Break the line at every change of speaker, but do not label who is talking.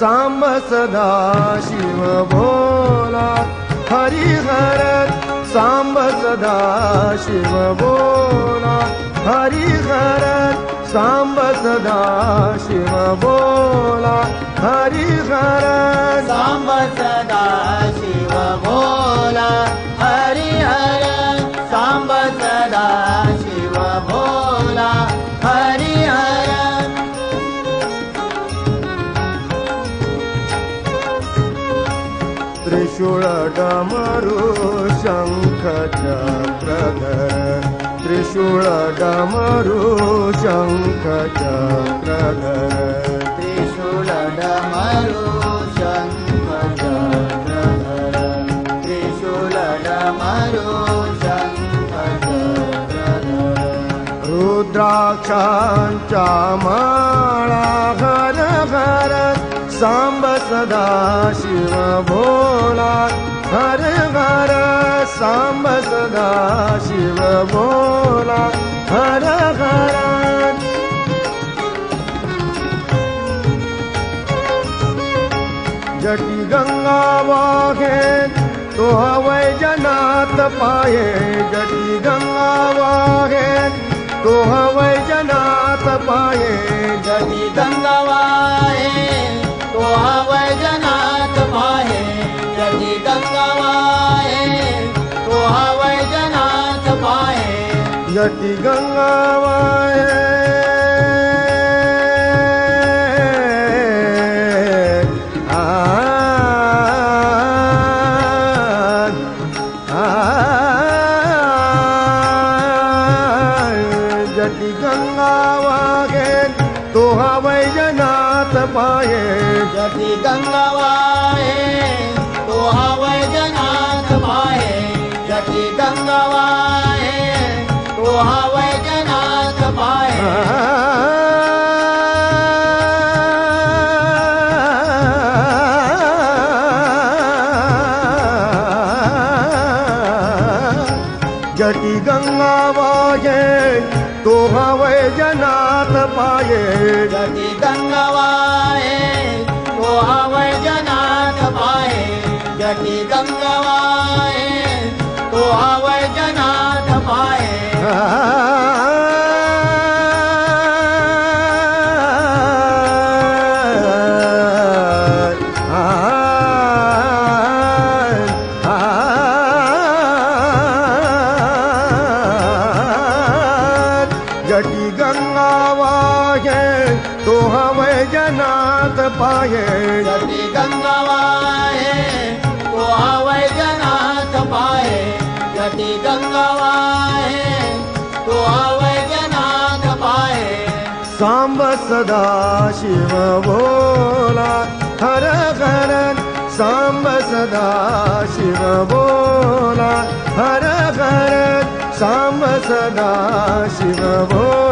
साम्ब सदा शिव भोला हरिहर साम्ब सदा शिव भोला हरिहर साम्ब सदा शिव भोला हरिहर
साम्ब सदा त्रिशूल डमरू शङ्ख चक्रधर त्रिशूल डमरू शङ्ख चक्रधर
रुद्राक्षांच्या माळा घर घर सांब सदा शिव भोला हर घर सांब सदा शिव भोला हर घर जटी गंगा वाहे तो वैजनाथ पाये। जटी गंगा वाहे तो वैजनाथ पाये।
जति गङ्गवाहे तो
जटी गंगावा जटी गंगावा के तोहा वैजनाथ पाए।
जटी गंगावा तोहा वैजनाथ पाए। जटी गंगावा
जटी गंगा वागे तो हवे जनात पाए
जति गङ्गवाहे तो वैजनाथ पाहे जति गङ्गवाहे तो वैजनाथ पाहे
जटी गंगा वागे तो हवे जनात पाए
जति गङ्गवाहे तो वैजनाथ पाहे जति गङ्गवाहे तो वैजनाथ पाहे
सांब सदा शिव भोला हर घर सांब सदा शिव भोला हर घर सांब सदा शिव हर